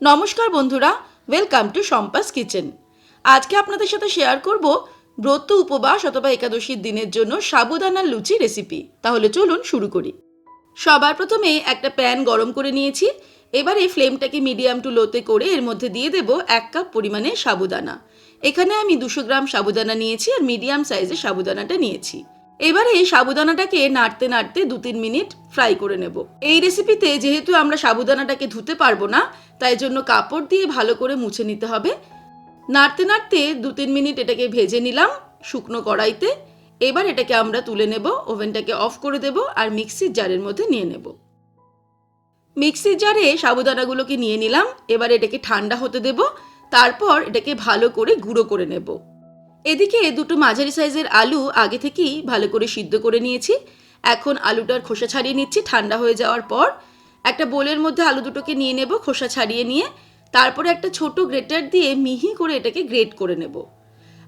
নমস্কার বন্ধুরা welcome to সম্পাস kitchen আজকে আপনাদের সাথে শেয়ার করব ব্রত উপবাস অথবা একাদশীর দিনের জন্য সাবুদানার লুচি রেসিপি তাহলে চলুন শুরু করি। সবার প্রথমে একটা প্যান গরম করে নিয়েছি, এবারে ফ্লেমটাকে মিডিয়াম টু লোতে করে এর মধ্যে দিয়ে দেব এক কাপ পরিমাণে সাবুদানা। এখানে আমি দুশো গ্রাম সাবুদানা নিয়েছি আর মিডিয়াম সাইজের সাবুদানাটা নিয়েছি। এবারে এই সাবুদানাটাকে নাড়তে নাড়তে দু তিন মিনিট ফ্রাই করে নেব। এই রেসিপিতে যেহেতু আমরা সাবুদানাটাকে ধুতে পারব না, তাই জন্য কাপড় দিয়ে ভালো করে মুছে নিতে হবে। নাড়তে নাড়তে দু তিন মিনিট এটাকে ভেজে নিলাম শুকনো কড়াইতে। এবার এটাকে আমরা তুলে নেব, ওভেনটাকে অফ করে দেব আর মিক্সির জারের মধ্যে নিয়ে নেব। মিক্সির জারে সাবুদানাগুলোকে নিয়ে নিলাম, এবার এটাকে ঠান্ডা হতে দেব, তারপর এটাকে ভালো করে গুঁড়ো করে নেব। এদিকে দুটো মাঝারি সাইজের আলু আগে থেকেই ভালো করে সিদ্ধ করে নিয়েছি। এখন আলুটার খোসা ছাড়িয়ে নিচ্ছি, ঠান্ডা হয়ে যাওয়ার পর। একটা বোলের মধ্যে আলু দুটোকে নিয়ে নেব, খোসা ছাড়িয়ে নিয়ে। তারপরে একটা ছোট গ্রেটার দিয়ে মিহি করে এটাকে গ্রেট করে নেব।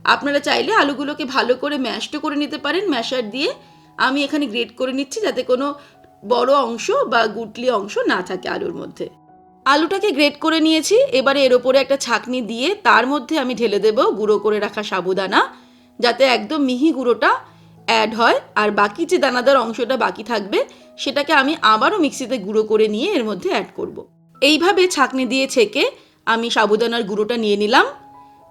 আপনারা চাইলে আলুগুলোকে ভালো করে ম্যাশও করে নিতে পারেন, ম্যাশার দিয়ে। আমি এখানে গ্রেট করে নিচ্ছি যাতে কোনো বড় অংশ বা গুটলি অংশ না থাকে আলুর মধ্যে। আলুটাকে গ্রেট করে নিয়েছি, এবারে এর ওপরে একটা ছাকনি দিয়ে তার মধ্যে আমি ঢেলে দেব গুঁড়ো করে রাখা সাবুদানা, যাতে একদম মিহি গুঁড়োটা অ্যাড হয়। আর বাকি যে দানাদার অংশটা বাকি থাকবে, সেটাকে আমি আবারও মিক্সিতে গুঁড়ো করে নিয়ে এর মধ্যে অ্যাড করব। এইভাবে ছাকনি দিয়ে ছেঁকে আমি সাবুদানার গুঁড়োটা নিয়ে নিলাম।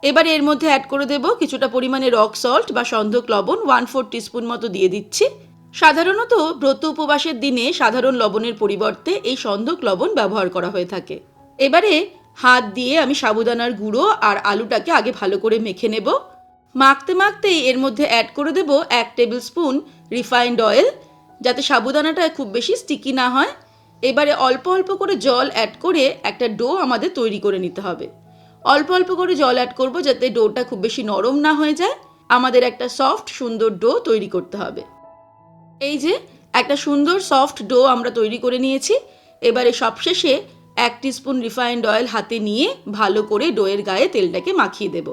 এবার এর মধ্যে অ্যাড করে দেব কিছুটা পরিমাণে রক সল্ট বা সন্ধক লবণ ওয়ান ফোর টিস্পুন মতো দিয়ে দিচ্ছি। সাধারণত ব্রত উপবাসের দিনে সাধারণ লবণের পরিবর্তে এই সন্ধক লবণ ব্যবহার করা হয়ে থাকে। এবারে হাত দিয়ে আমি সাবুদানার গুঁড়ো আর আলুটাকে আগে ভালো করে মেখে নেব। মাখতে মাখতেই এর মধ্যে অ্যাড করে দেব এক টেবিল স্পুন রিফাইন্ড অয়েল যাতে সাবুদানাটা খুব বেশি স্টিকি না হয়। এবারে অল্প অল্প করে জল অ্যাড করে একটা ডো আমাদের তৈরি করে নিতে হবে। অল্প অল্প করে জল অ্যাড করব যাতে ডোটা খুব বেশি নরম না হয়ে যায়। আমাদের একটা সফট সুন্দর ডো তৈরি করতে হবে। এই যে, একটা সুন্দর সফট ডো আমরা তৈরি করে নিয়েছি। এবারে সবশেষে এক স্পুন রিফাইন্ড অয়েল হাতে নিয়ে ভালো করে ডোয়ের গায়ে তেলটাকে মাখিয়ে দেব।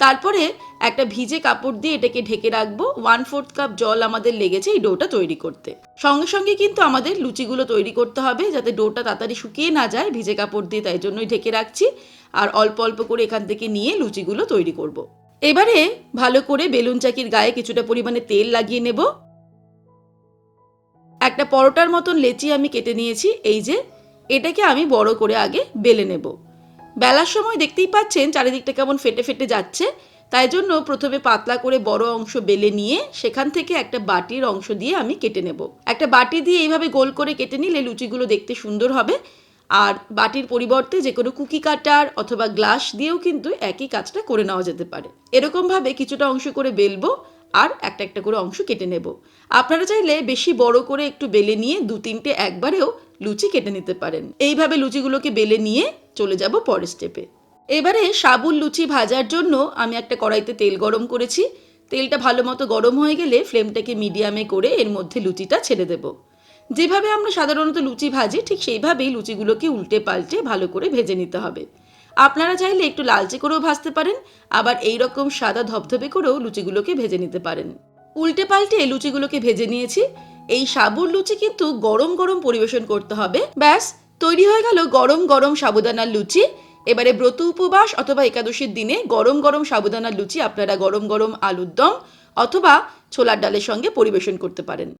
তারপরে একটা ভিজে কাপড় দিয়ে এটাকে ঢেকে রাখব। ওয়ান ফোর্থ কাপ জল আমাদের লেগেছে এই ডোটা তৈরি করতে। সঙ্গে সঙ্গে কিন্তু আমাদের লুচিগুলো তৈরি করতে হবে, যাতে ডোটা তাড়াতাড়ি শুকিয়ে না যায়। ভিজে কাপড় দিয়ে তাই জন্যই ঢেকে রাখছি। আর অল্প অল্প করে এখান থেকে নিয়ে লুচিগুলো তৈরি করব। এবারে ভালো করে বেলুন চাকির গায়ে কিছুটা পরিমাণে তেল লাগিয়ে নেব। একটা পরোটার মতন লেচি আমি কেটে নিয়েছি, এই যে এটাকে আমি বড় করে আগে বেলে নেব। বেলার সময় দেখতেই পাচ্ছেন চারিদিকটা কেমন ফেটে ফেটে যাচ্ছে, তাই জন্য প্রথমে পাতলা করে বড় অংশ বেলে নিয়ে সেখান থেকে একটা বাটির অংশ দিয়ে আমি কেটে নেব। একটা বাটি দিয়ে এইভাবে গোল করে কেটে নিলে লুচিগুলো দেখতে সুন্দর হবে আর বাটির পরিবর্তে যে কোনো কুকি কাটার অথবা গ্লাস দিয়েও কিন্তু একই কাজটা করে নেওয়া যেতে পারে। এরকমভাবে কিছুটা অংশ করে বেলবো আর একটা একটা করে অংশ কেটে নেব। আপনারা চাইলে বেশি বড় করে একটু বেলে নিয়ে দু তিনটে একবারেও লুচি কেটে নিতে পারেন। এইভাবে লুচিগুলোকে বেলে নিয়ে চলে যাব পরের স্টেপে এবারে সাবুন লুচি ভাজার জন্য আমি একটা কড়াইতে তেল গরম করেছি। তেলটা ভালো মতো গরম হয়ে গেলে ফ্লেমটাকে মিডিয়ামে করে এর মধ্যে লুচিটা ছেড়ে দেব। যেভাবে আমরা সাধারণত লুচি ভাজি, ঠিক সেইভাবেই লুচিগুলোকে উল্টে পাল্টে ভালো করে ভেজে নিতে হবে। আপনারা চাইলে একটু লালচে করেও ভাজতে পারেন, আবার এই রকম সাদা ধবধবে করেও লুচিগুলোকে ভেজে নিতে পারেন। উল্টে পাল্টে লুচিগুলোকে ভেজে নিয়েছি। এই সাবুর লুচি কিন্তু গরম গরম পরিবেশন করতে হবে। ব্যাস, তৈরি হয়ে গেল গরম গরম সাবুদানার লুচি। এবারে ব্রত উপবাস অথবা একাদশীর দিনে গরম গরম সাবুদানার লুচি আপনারা গরম গরম আলুর দম অথবা ছোলার ডালের সঙ্গে পরিবেশন করতে পারেন।